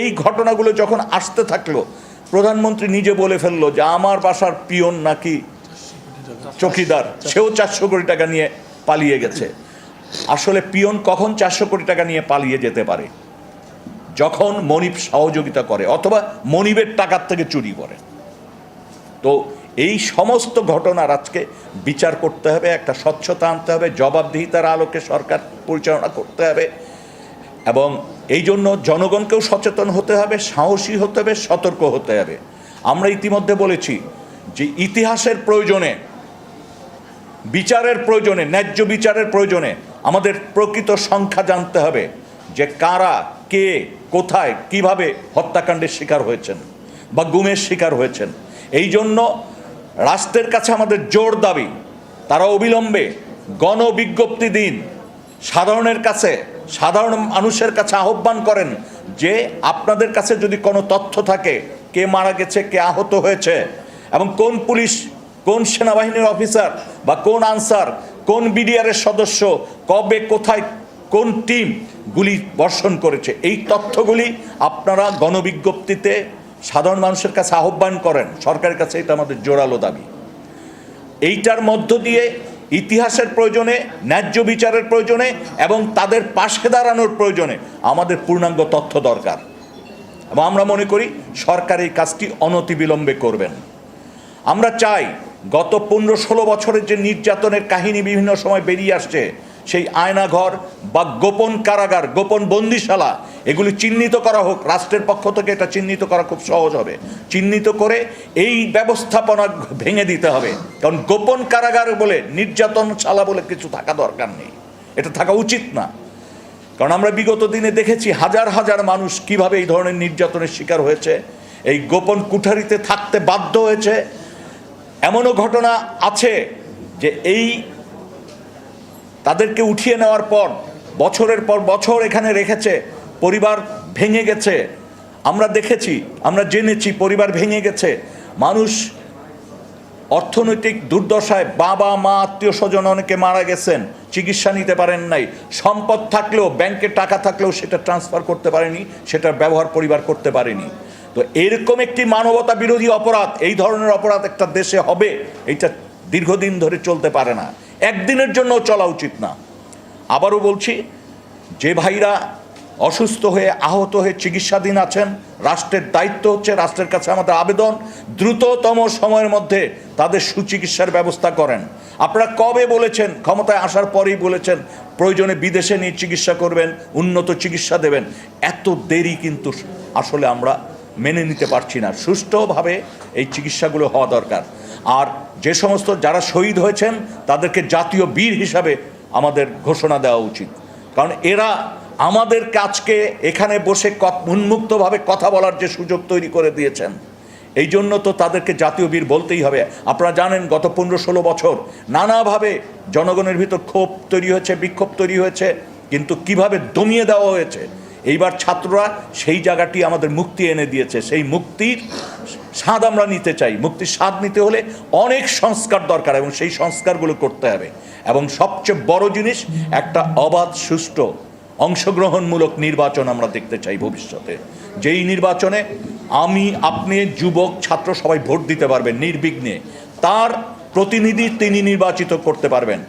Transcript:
এই ঘটনাগুলো যখন আসতে থাকল, প্রধানমন্ত্রী নিজে বলে ফেলল যে আমার বাসার পিয়ন নাকি চকিদার, সেও চারশো কোটি টাকা নিয়ে পালিয়ে গেছে। আসলে পিয়ন কখন চারশো কোটি টাকা নিয়ে পালিয়ে যেতে পারে? যখন মনিব সহযোগিতা করে, অথবা মনিবের টাকার থেকে চুরি করে। তো এই সমস্ত ঘটনার আজকে বিচার করতে হবে, একটা স্বচ্ছতা আনতে হবে, জবাবদিহিতার আলোকে সরকার পরিচালনা করতে হবে, এবং এই জন্য জনগণকেও সচেতন হতে হবে, সাহসী হতে হবে, সতর্ক হতে হবে। আমরা ইতিমধ্যে বলেছি যে ইতিহাসের প্রয়োজনে, বিচারের প্রয়োজনে, ন্যায্য বিচারের প্রয়োজনে আমাদের প্রকৃত সংখ্যা জানতে হবে যে কারা, কে, কোথায়, কীভাবে হত্যাকাণ্ডের শিকার হয়েছেন বা গুমের শিকার হয়েছেন। এই জন্য রাষ্ট্রের কাছে আমাদের জোর দাবি, তারা অবিলম্বে গণবিজ্ঞপ্তি দিন, সাধারণের কাছে সাধারণ মানুষের কাছে আহ্বান করেন যে আপনাদের কাছে যদি কোনো তথ্য থাকে, কে মারা গেছে, কে আহত হয়েছে, এবং কোন পুলিশ, কোন সেনাবাহিনীর অফিসার বা কোন আনসার, কোন বিডিআরের সদস্য কবে, কোথায়, কোন টিম গুলি বর্ষণ করেছে, এই তথ্যগুলি আপনারা গণবিজ্ঞপ্তিতে সাধারণ মানুষের কাছে আহ্বান করেন। সরকারের কাছে এটা আমাদের জোরালো দাবি। এইটার মধ্য দিয়ে ইতিহাসের প্রয়োজনে, ন্যায্য বিচারের প্রয়োজনে এবং তাদের পাশে দাঁড়ানোর প্রয়োজনে আমাদের পূর্ণাঙ্গ তথ্য দরকার। এবং আমরা মনে করি সরকার এই কাজটি অনতিবিলম্বে করবেন। আমরা চাই গত পনেরো ষোলো বছরের যে নির্যাতনের কাহিনী বিভিন্ন সময় বেরিয়ে আসছে সেই আয়নাঘর বা গোপন কারাগার, গোপন বন্দিশালা, এগুলি চিহ্নিত করা হোক, রাষ্ট্রের পক্ষ থেকে এটা চিহ্নিত করা খুব সহজ হবে। চিহ্নিত করে এই ব্যবস্থাপনা ভেঙে দিতে হবে। কারণ গোপন কারাগার বলে নির্যাতন নির্যাতনশালা বলে কিছু থাকা দরকার নেই। এটা থাকা উচিত না। কারণ আমরা বিগত দিনে দেখেছি হাজার হাজার মানুষ কীভাবে এই ধরনের নির্যাতনের শিকার হয়েছে, এই গোপন কুঠারিতে থাকতে বাধ্য হয়েছে। এমনও ঘটনা আছে যে এই তাদেরকে উঠিয়ে নেওয়ার পর, বছরের পর বছর এখানে রেখেছে, পরিবার ভেঙে গেছে। আমরা দেখেছি, আমরা জেনেছি, পরিবার ভেঙে গেছে। মানুষ অর্থনৈতিক দুর্দশায় বাবা, মা, আত্মীয় স্বজন অনেকে মারা গেছেন, চিকিৎসা নিতে পারেন নাই। সম্পদ থাকলেও, ব্যাংকে টাকা থাকলেও সেটা ট্রান্সফার করতে পারেনি সেটার ব্যবহার পরিবার করতে পারেনি। তো এরকম একটি মানবতা বিরোধী অপরাধ, এই ধরনের অপরাধ একটা দেশে হবে এইটা দীর্ঘদিন ধরে চলতে পারে না। একদিনের জন্য চলা উচিত না। আবারও বলছি, যে ভাইরা অসুস্থ হয়ে আহত হয়ে চিকিৎসাধীন আছেন, রাষ্ট্রের দায়িত্ব হচ্ছে রাষ্ট্রের কাছে আমাদের আবেদন, দ্রুততম সময়ের মধ্যে তাদের সুচিকিৎসার ব্যবস্থা করেন। আপনারা কবে বলেছেন, ক্ষমতায় আসার পরেই বলেছেন, প্রয়োজনে বিদেশে নিয়ে চিকিৎসা করবেন, উন্নত চিকিৎসা দেবেন, এত দেরি কিন্তু আসলে আমরা মেনে নিতে পারছি না। সুষ্ঠুভাবে এই চিকিৎসাগুলো হওয়া দরকার। আর যে সমস্ত যারা শহীদ হয়েছেন, তাদেরকে জাতীয় বীর হিসাবে আমাদের ঘোষণা দেওয়া উচিত। কারণ এরা আমাদের কাজকে এখানে বসে উন্মুক্তভাবে কথা বলার যে সুযোগ তৈরি করে দিয়েছেন, এই জন্য তো তাদেরকে জাতীয় বীর বলতেই হবে। আপনারা জানেন, গত পনেরো ষোলো বছর নানাভাবে জনগণের ভিতর ক্ষোভ তৈরি হয়েছে, বিক্ষোভ তৈরি হয়েছে, কিন্তু কীভাবে দমিয়ে দেওয়া হয়েছে এইবার ছাত্ররা সেই জায়গাটি আমাদের মুক্তি এনে দিয়েছে। সেই মুক্তির স্বাদ আমরা নিতে চাই। মুক্তির স্বাদ নিতে হলে অনেক সংস্কার দরকার এবং সেই সংস্কারগুলো করতে হবে। এবং সবচেয়ে বড় জিনিস, একটা অবাধ, সুষ্ঠু, অংশগ্রহণমূলক নির্বাচন আমরা দেখতে চাই ভবিষ্যতে। যেই নির্বাচনে আমি, আপনি, যুবক, ছাত্র সবাই ভোট দিতে পারবেন নির্বিঘ্নে। তার প্রতিনিধি তিনি নির্বাচিত করতে পারবেন।